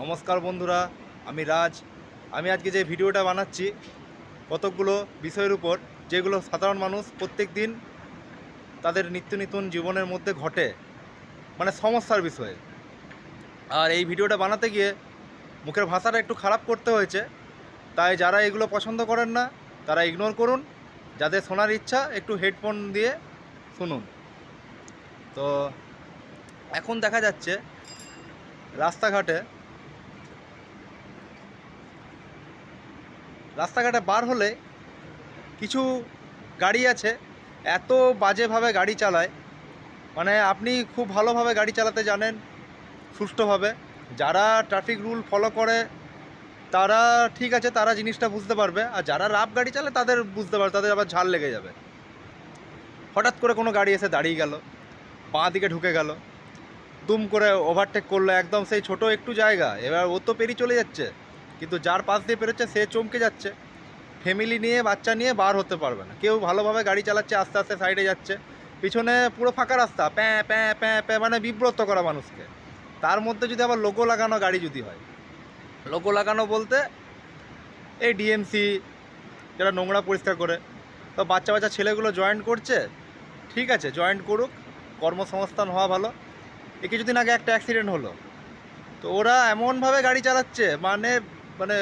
নমস্কার বন্ধুরা, আমি রাজ। আমি আজকে যে ভিডিওটা বানাচ্ছি, কতকগুলো বিষয়ের উপর, যেগুলো সাধারণ মানুষ প্রত্যেক দিন তাদের নিত্য নতুন জীবনের মধ্যে ঘটে মানে সমস্যার বিষয়ে। আর এই ভিডিওটা বানাতে গিয়ে মুখের ভাষাটা একটু খারাপ করতে হয়েছে, তাই যারা এগুলো পছন্দ করেন না, তারা ইগনোর করুন, যাদের শোনার ইচ্ছা, একটু হেডফোন দিয়ে শুনুন। তো, এখন দেখা যাচ্ছে, রাস্তাঘাটে রাস্তাঘাটে বার হলে কিছু গাড়ি আছে, এত বাজেভাবে গাড়ি চালায়। মানে আপনি খুব ভালোভাবে গাড়ি চালাতে জানেন, সুষ্ঠুভাবে। যারা ট্রাফিক রুল ফলো করে, তারা ঠিক আছে, তারা জিনিসটা বুঝতে পারবে। আর যারা রাফ গাড়ি চালে তাদের বুঝতে পারবে, তাদের আবার ঝাল লেগে যাবে। হঠাৎ করে কোনো গাড়ি এসে দাঁড়িয়ে গেল, বাঁ দিকে ঢুকে গেল, দুম করে ওভারটেক করল, একদম সেই ছোট একটু জায়গা। এবার ও তো পেরিয়ে চলে যাচ্ছে। কিন্তু যার পাশ দিয়ে পেরোচ্ছে সে চমকে যাচ্ছে। ফ্যামিলি নিয়ে, বাচ্চা নিয়ে বার হতে পারবে না। কেউ ভালোভাবে গাড়ি চালাচ্ছে, আস্তে আস্তে সাইডে যাচ্ছে। পিছনে পুরো ফাঁকা রাস্তা। প্যাঁ প্যাঁ প্যাঁ প্যাঁ মানে বিব্রত করা মানুষকে। তার মধ্যে যদি আবার লোগো লাগানো গাড়ি যদি হয়। লোগো লাগানো বলতে এই ডিএমসি যারা নোংরা পরিষ্কার করে। তো বাচ্চা বাচ্চা ছেলেগুলো জয়েন করছে। ঠিক আছে জয়েন্ট করুক। কর্মসংস্থান হওয়া ভালো। এই কিছুদিন আগে একটা অ্যাক্সিডেন্ট হলো। তো ওরা এমনভাবে গাড়ি চালাচ্ছে মানে মানে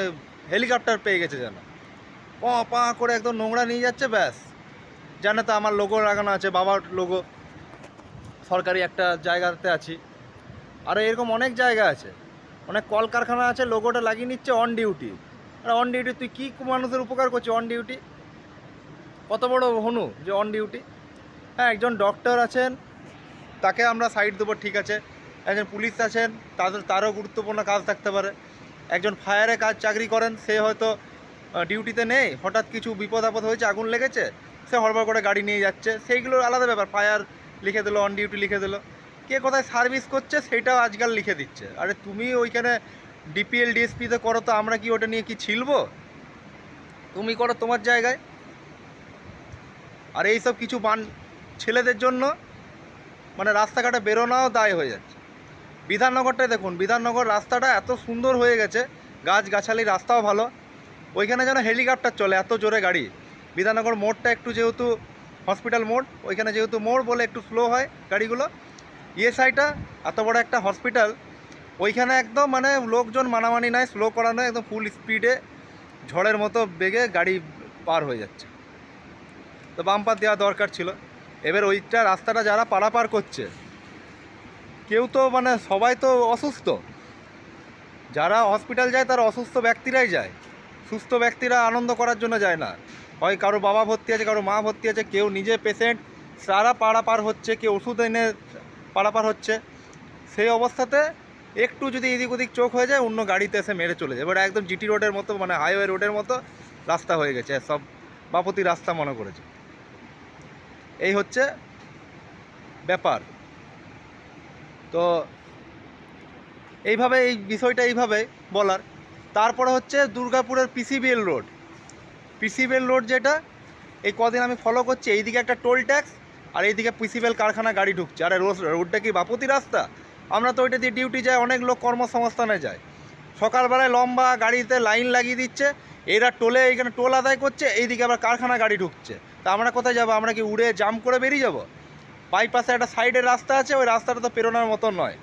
হেলিকপ্টার পেয়ে গেছে যেন। পা পা করে একদম নোংরা নিয়ে যাচ্ছে, ব্যাস। জানে তো আমার লোগো লাগানো আছে, বাবার লোগো। সরকারি একটা জায়গাতে আছি। আর এরকম অনেক জায়গা আছে। অনেক কলকারখানা আছে, লোগোটা লাগিয়ে নিচ্ছে অন ডিউটি আর অন ডিউটি তুই কী মানুষের উপকার করছিস অন ডিউটি কত বড় হনু যে অন ডিউটি হ্যাঁ একজন ডক্টর আছেন, তাকে আমরা সাইড দেবো, ঠিক আছে। একজন পুলিশ আছেন, তাদের, তারও গুরুত্বপূর্ণ কাজ থাকতে পারে। একজন ফায়ারে কাজ চাকরি করেন, সে হয়তো ডিউটিতে নেই, হঠাৎ কিছু বিপদ আপদ হয়েছে, আগুন লেগেছে, সে হড়বড় করে গাড়ি নিয়ে যাচ্ছে, সেইগুলোর আলাদা ব্যাপার, ফায়ার লিখে দিলো অন ডিউটি লিখে দিলো। কে কোথায় সার্ভিস করছে, সেটাও আজকাল লিখে দিচ্ছে। আরে তুমি ওইখানে ডিপিএল ডিএসপিতে করো তো আমরা কি ওটা নিয়ে কি ছিলব? তুমি করো তোমার জায়গায়। আর এইসব কিছু বান, ছেলেদের জন্য মানে রাস্তাঘাটে বেরোনাও দায় হয়ে যাচ্ছে। বিধাননগরটাই দেখুন, বিধাননগর রাস্তাটা এত সুন্দর হয়ে গেছে গাছ গাছালি রাস্তাও ভালো। ওইখানে যেন হেলিকপ্টার চলে, এত জোরে গাড়ি। বিধাননগর মোড়টা একটু যেহেতু হসপিটাল মোড়, ওইখানে যেহেতু মোড় বলে একটু স্লো হয় গাড়িগুলো। ইএসআইটা, এত বড় একটা হসপিটাল, ওইখানে একদম মানে লোকজন মানামানি নাই স্লো করানো, একদম ফুল স্পিডে ঝড়ের মতো বেগে গাড়ি পার হয়ে যাচ্ছে। তো বাম্পার দেওয়া দরকার ছিল। এবার ওইটা রাস্তাটা যারা পারাপার করছে কেউ তো মানে সবাই তো অসুস্থ। যারা হসপিটাল যায়, তারা অসুস্থ ব্যক্তিরাই যায়। সুস্থ ব্যক্তিরা আনন্দ করার জন্য যায় না। হয় কারও বাবা ভর্তি আছে, কারও মা ভর্তি আছে, কেউ নিজে পেশেন্ট সারা পারাপার হচ্ছে, কেউ ওষুধ এনে পারাপার হচ্ছে। সেই অবস্থাতে একটু যদি এদিক ওদিক চোখ হয়ে যায়, অন্য গাড়িতে এসে মেরে চলে যায়। এবার একদম জিটি রোডের মতো মানে হাইওয়ে রোডের মতো রাস্তা হয়ে গেছে। সব বাপতি রাস্তা মনে করেছে। এই হচ্ছে ব্যাপার। তো এইভাবে, এই বিষয়টা এইভাবে বলার। তারপরে হচ্ছে দুর্গাপুরের পিসিবিএল রোড পিসিবিএল রোড যেটা, এই কদিন আমি ফলো করছি, এইদিকে একটা টোল ট্যাক্স আর এইদিকে পিসিবিএল কারখানা গাড়ি ঢুকছে। আরে রোজ রোডটা কি বাপতি রাস্তা? আমরা তো ওইটা দিয়ে ডিউটি যাই, অনেক লোক কর্মসংস্থানে যায়। সকালবেলায় লম্বা গাড়িতে লাইন লাগিয়ে দিচ্ছে, এরা টোলে এখানে টোল আদায় করছে, এইদিকে আবার কারখানা গাড়ি ঢুকছে। তা আমরা কোথায় যাব? আমরা কি উড়ে জাম করে বেরিয়ে যাব? বাইপাসে একটা সাইডের রাস্তা আছে, ওই রাস্তাটা তো পেরোনোর মতো নয়।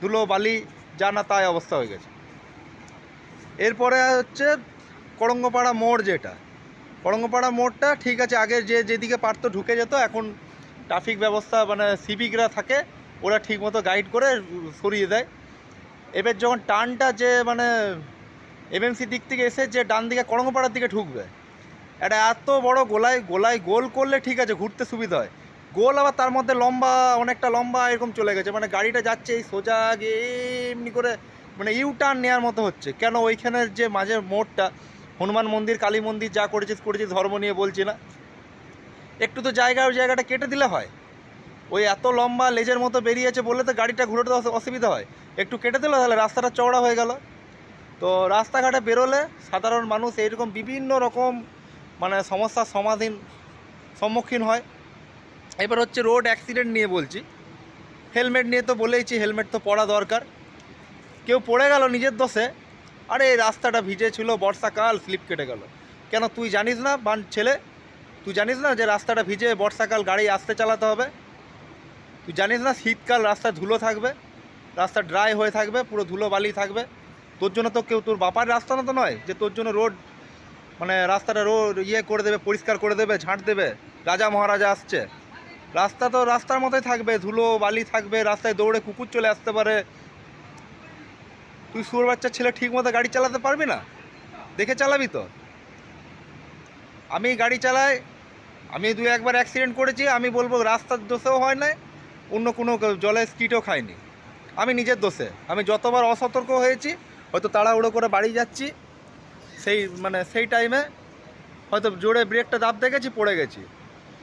ধুলো, বালি, যা না তাই অবস্থা হয়ে গেছে। এরপরে হচ্ছে করঙ্গপাড়া মোড় যেটা। করঙ্গপাড়া মোড়টা ঠিক আছে, আগে যে যেদিকে পারতো ঢুকে যেত, এখন ট্রাফিক ব্যবস্থা মানে সিভিকরা থাকে, ওরা ঠিকমতো গাইড করে সরিয়ে দেয়। এবার যখন টার্নটা যে মানে এমএমসি দিক থেকে এসে যে ডান দিকে করঙ্গপাড়ার দিকে ঢুকবে, এটা এত বড় গোলায় গোলায় গোল করলে ঠিক আছে, ঘুরতে সুবিধা হয়। গোল আবার তার মধ্যে লম্বা, অনেকটা লম্বা এরকম চলে গেছে। মানে গাড়িটা যাচ্ছে এই সোজা গিয়ে এমনি করে মানে ইউ টার্ন নেওয়ার মতো হচ্ছে। কেন ওইখানের যে মাঝের মোড়টা, হনুমান মন্দির, কালী মন্দির যা করেছিস করেছিস, ধর্ম নিয়ে বলছি না। একটু তো জায়গা, ওই জায়গাটা কেটে দিলে হয়। ওই এত লম্বা লেজের মতো বেরিয়েছে বলে তো গাড়িটা অসু- অসুবিধা হয়। একটু কেটে দিলে তাহলে রাস্তাটা চওড়া হয়ে গেল। তো রাস্তাঘাটে বেরোলে সাধারণ মানুষ এইরকম বিভিন্ন রকম মানে সমস্যার সমাধান, সম্মুখীন হয়। এবার হচ্ছে রোড অ্যাক্সিডেন্ট নিয়ে বলছি। হেলমেট নিয়ে তো বলেইছি হেলমেট তো পরা দরকার। কেউ পড়ে গেল নিজের দোষে, আরে রাস্তাটা ভিজে ছিল, বর্ষাকাল স্লিপ কেটে গেল। কেন তুই জানিস না, বান ছেলে? তুই জানিস না যে রাস্তাটা ভিজে বর্ষাকাল গাড়ি আসতে চালাতে হবে? তুই জানিস না শীতকাল রাস্তা ধুলো থাকবে? রাস্তা ড্রাই হয়ে থাকবে, পুরো ধুলো বালি থাকবে? তোর জন্য তো কেউ, তোর বাপার রাস্তা না তো নয়? যে তোর জন্য রোড মানে রাস্তাটা রোড ইয়ে করে দেবে, পরিষ্কার করে দেবে, ঝাঁট দেবে? রাজা মহারাজা আসছে। রাস্তা তো রাস্তার মতোই থাকবে, ধুলো, বালি থাকবে, রাস্তায় দৌড়ে কুকুর চলে আসতে পারে। তুই সুর বাচ্চার ছেলে ঠিক মতো গাড়ি চালাতে পারবি না? দেখে চালাবি তো। আমি গাড়ি চালাই, আমি দু একবার অ্যাক্সিডেন্ট করেছি, আমি বলব রাস্তার দোষেও হয় না অন্য কোনো জলে স্কিটও খাইনি। আমি নিজের দোষে, আমি যতবার অসতর্ক হয়েছি, হয়তো তাড়াহুড়ো করে বাড়ি যাচ্ছি, সেই মানে সেই টাইমে হয়তো জোরে ব্রেকটা দাব দেখেছি, পড়ে গেছি।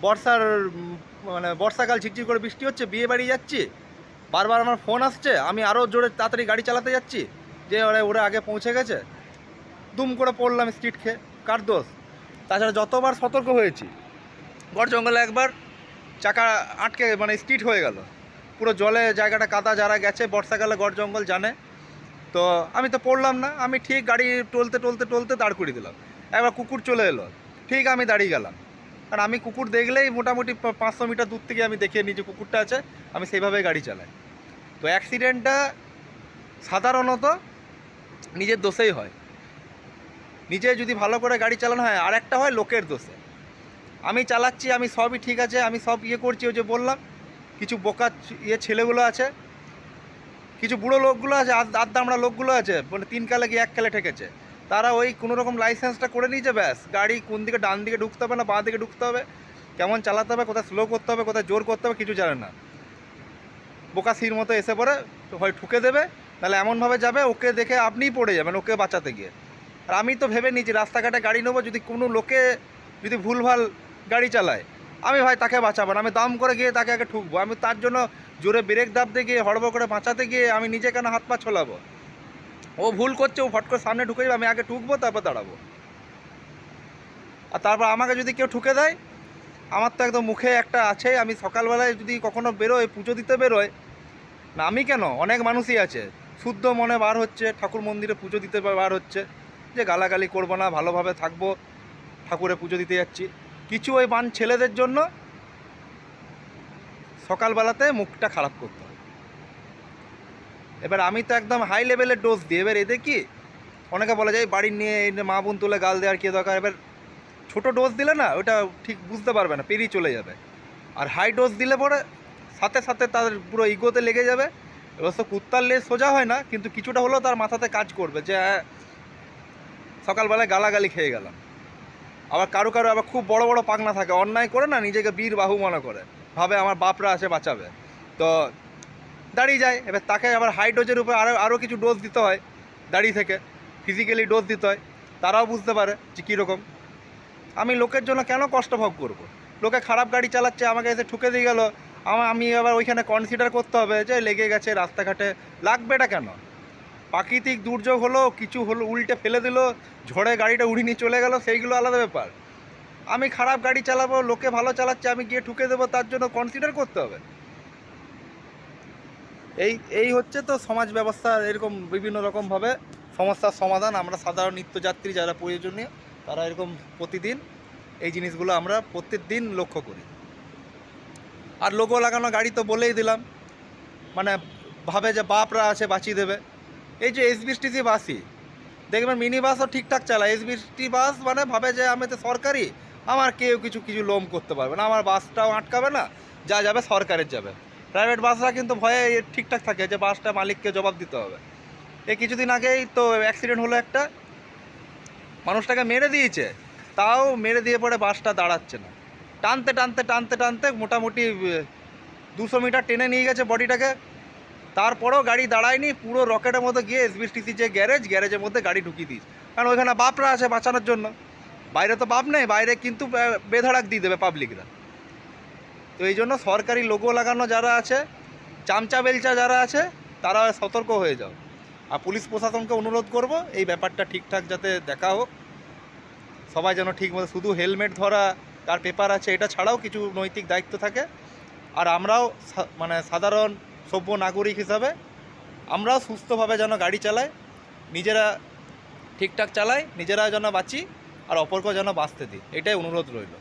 বর্ষার মানে বর্ষাকাল ঝিরঝির করে বৃষ্টি হচ্ছে, বিয়ে বাড়ি যাচ্ছি। বারবার আমার ফোন আসছে, আমি আরও জোরে তাড়াতাড়ি গাড়ি চালাতে যাচ্ছি, যে ওরা ওরা আগে পৌঁছে গেছে। দুম করে পড়লাম স্ট্রিট খেয়ে, কার দোষ? তাছাড়া যতবার সতর্ক হয়েছি গড় জঙ্গলে একবার চাকা আটকে মানে স্ট্রিট হয়ে গেল। পুরো জলে জায়গাটা কাদা যারা গেছে, বর্ষাকালে গড় জঙ্গল জানে। তো আমি তো পড়লাম না, আমি ঠিক গাড়ি টলতে টলতে টলতে দাঁড় করিয়ে দিলাম। একবার কুকুর চলে এলো, ঠিক আমি দাঁড়িয়ে গেলাম। আর আমি কুকুর দেখলেই মোটামুটি পাঁচশো মিটার দূর থেকে আমি দেখিয়ে নিই যে কুকুরটা আছে, আমি সেইভাবেই গাড়ি চালাই। তো অ্যাক্সিডেন্টটা সাধারণত নিজের দোষেই হয়। নিজে যদি ভালো করে গাড়ি চালানো হয় আর একটা হয় লোকের দোষে। আমি চালাচ্ছি, আমি সবই ঠিক আছে, আমি সব ইয়ে করছি, ওই যে বললাম, কিছু বোকা ইয়ে ছেলেগুলো আছে, কিছু বুড়ো লোকগুলো আছে আদ- আদ্দামড়া লোকগুলো আছে মানে তিন কালে গিয়ে এক কালে ঠেকেছে। তারা ওই কোনো রকম লাইসেন্সটা করে নিয়েছে, ব্যাস। গাড়ি কোন দিকে ডান দিকে ঢুকতে হবে না বাঁ দিকে ঢুকতে হবে, কেমন চালাতে হবে, কোথায় স্লো করতে হবে, কোথায় জোর করতে হবে, কিছু জানে না। বোকা সির মতো এসে পড়ে, হয় ঠুকে দেবে তাহলে এমনভাবে যাবে, ওকে দেখে আপনিই পড়ে যাবেন, ওকে বাঁচাতে গিয়ে। আর আমি তো ভেবে নিয়েছি, রাস্তাঘাটে গাড়ি নেব, যদি কোনো লোকে যদি ভুলভাল গাড়ি চালায়, আমি ভাই তাকে বাঁচাবো আমি দাম করে গিয়ে তাকে আগে ঠুকবো। আমি তার জন্য জোরে ব্রেক দাবতে গিয়ে, হড়বড় করে বাঁচাতে গিয়ে, আমি নিজে কেন হাত পা ছোলাবো? ও ভুল করছে, ও ফট করে সামনে ঢুকে যাবে, আমি আগে ঠুকবো, তারপর দাঁড়াবো। আর তারপর আমাকে যদি কেউ ঠুকে দেয়, আমার তো একদম মুখে একটা আছে, আমি সকালবেলায় যদি কখনো বেরোয় পুজো দিতে বেরোয় না, আমি কেন? অনেক মানুষই আছে, শুদ্ধ মনে বার হচ্ছে, ঠাকুর মন্দিরে পুজো দিতে বার হচ্ছে, যে গালাগালি করব না, ভালোভাবে থাকব, ঠাকুরে পুজো দিতে যাচ্ছি। কিছু ওই বান ছেলেদের জন্য সকালবেলাতে মুখটা খারাপ করতে এবার আমি তো একদম হাই লেভেলের ডোজ দিই। এবার এদের কি? অনেকে বলা যায় বাড়ির নিয়ে মা বোন তুলে গাল দেওয়ার কি দরকার? এবার ছোটো ডোজ দিলে না ওটা ঠিক বুঝতে পারবে না পেরিয়ে চলে যাবে। আর হাই ডোজ দিলে পরে সাথে সাথে তাদের পুরো ইগোতে লেগে যাবে। এবার তো কুত্তার লেজ সোজা হয় না কিন্তু কিছুটা হলেও তার মাথাতে কাজ করবে যে হ্যাঁ, সকালবেলায় গালাগালি খেয়ে গেলাম। আবার কারও কারও আবার খুব বড় বড় পাকনা থাকে অন্যায় করে না নিজেকে বীর বাহু মনে করে। ভাবে আমার বাপরা আছে বাঁচাবে। তো দাঁড়িয়ে যায়। এবার তাকে আবার হাই ডোজের উপরে আরও আরও কিছু ডোজ দিতে হয় দাঁড়িয়ে থেকে। ফিজিক্যালি ডোজ দিতে হয়। তারাও বুঝতে পারে যে কীরকম আমি লোকের জন্য কেন কষ্ট ভোগ করব? লোকে খারাপ গাড়ি চালাচ্ছে, আমাকে এসে ঠুকে দিয়ে গেল। আমার আমি আবার ওইখানে কনসিডার করতে হবে যে লেগে গেছে রাস্তাঘাটে। লাগবে এটা কেন? প্রাকৃতিক দুর্যোগ হলো, কিছু হলো, উল্টে ফেলে দিল, ঝড়ে গাড়িটা উড়িয়ে নিয়ে চলে গেল, সেইগুলো আলাদা ব্যাপার। আমি খারাপ গাড়ি চালাবো, লোকে ভালো চালাচ্ছে, আমি গিয়ে ঠুকে দেবো, তার জন্য কনসিডার করতে হবে। এই এই হচ্ছে তো সমাজ ব্যবস্থা, এরকম বিভিন্ন রকমভাবে সমস্যার সমাধান। আমরা সাধারণ নিত্যযাত্রী যারা প্রয়োজনীয়, তারা এরকম প্রতিদিন এই জিনিসগুলো আমরা প্রত্যেক দিন লক্ষ্য করি। আর লোগো লাগানো গাড়ি তো বলেই দিলাম। মানে ভাবে যে বাপরা আছে বাঁচিয়ে দেবে। এই যে এসবিএসটিসি বাসই দেখবেন মিনি বাসও ঠিকঠাক চালায়। এসবিএসটি বাস মানে ভাবে যে আমি তো সরকারি, আমার কেউ কিছু কিছু লোম করতে পারবে না। আমার বাসটাও আটকাবে না, যা যাবে সরকারের যাবে। প্রাইভেট বাসরা কিন্তু ভয়ে ঠিকঠাক থাকে যে বাসটা মালিককে জবাব দিতে হবে। এই কিছুদিন আগেই তো অ্যাক্সিডেন্ট হলো একটা। মানুষটাকে মেরে দিয়েছে, তাও মেরে দিয়ে পরে বাসটা দাঁড়াচ্ছে না। টানতে টানতে টানতে টানতে মোটামুটি দুশো মিটার টেনে নিয়ে গেছে বডিটাকে। তারপরেও গাড়ি দাঁড়ায়নি, পুরো রকেটের মধ্যে গিয়ে এসবিএসটিসি যে গ্যারেজ গ্যারেজের মধ্যে গাড়ি ঢুকিয়ে দিয়েছে। কারণ ওইখানে বাপরা আছে বাঁচানোর জন্য। বাইরে তো বাপ নেই, বাইরে কিন্তু বে- বেধড়াক দিয়ে দেবে পাবলিকরা তো এই জন্য সরকারি লোগো লাগানো যারা আছে, চামচা বেলচা যারা আছে, তারা সতর্ক হয়ে যাও। আর পুলিশ প্রশাসনকে অনুরোধ করব, এই ব্যাপারটা ঠিকঠাক যাতে দেখা হোক। সবাই যেন ঠিক মতো, শুধু হেলমেট ধরা তার পেপার আছে, এটা ছাড়াও কিছু নৈতিক দায়িত্ব থাকে। আর আমরাও মানে সাধারণ, সভ্য নাগরিক হিসাবে, আমরাও সুস্থভাবে যেন গাড়ি চালাই, নিজেরা ঠিকঠাক চালাই, নিজেরা যেন বাঁচি, আর অপরকেও যেন বাঁচতে দিই। এটাই অনুরোধ রইল।